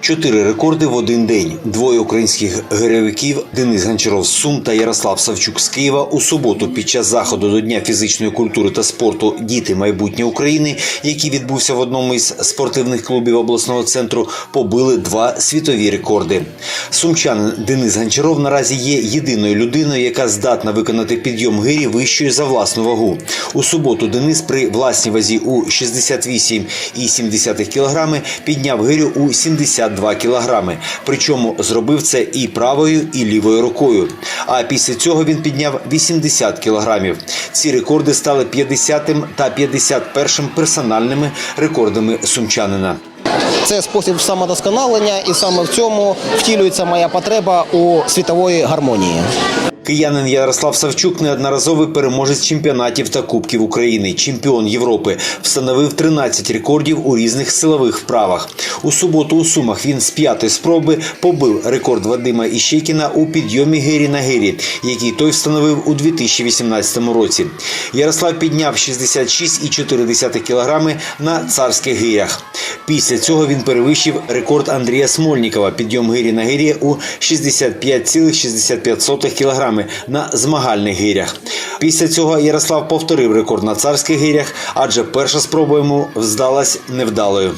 Чотири рекорди в один день. Двоє українських гирьовиків Денис Гончаров з Сум та Ярослав Савчук з Києва у суботу під час заходу до Дня фізичної культури та спорту Діти майбутнє України, який відбувся в одному із спортивних клубів обласного центру, побили два світові рекорди. Сумчанин Денис Гончаров наразі є єдиною людиною, яка здатна виконати підйом гирі вищою за власну вагу. У суботу Денис при власній вазі у 68,7 кг підняв гирю у 72 кілограми. Причому зробив це і правою, і лівою рукою. А після цього він підняв 80 кілограмів. Ці рекорди стали 50-м та 51-м персональними рекордами сумчанина. Це спосіб самодосконалення, і саме в цьому втілюється моя потреба у світової гармонії. Киянин Ярослав Савчук неодноразовий переможець чемпіонатів та кубків України, чемпіон Європи, встановив 13 рекордів у різних силових вправах. У суботу у Сумах він з п'ятої спроби побив рекорд Вадима Іщекіна у підйомі гирі на гирі, який той встановив у 2018 році. Ярослав підняв 66,4 кг на царських гирях. Після цього він перевищив рекорд Андрія Смольнікова підйом гирі на гирі у 65,65 кг на змагальних гирях. Після цього Ярослав повторив рекорд на царських гирях, адже перша спроба йому здалась невдалою.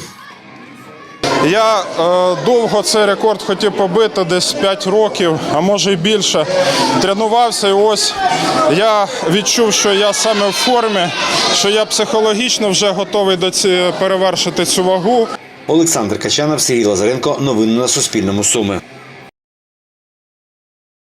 Я е, довго цей рекорд хотів побити, десь 5 років, а може й більше. Тренувався, і ось я відчув, що я саме в формі, що я психологічно вже готовий до ці, перевершити цю вагу. Олександр Качанов, Сергій Лазаренко. Новини на Суспільному. Суми.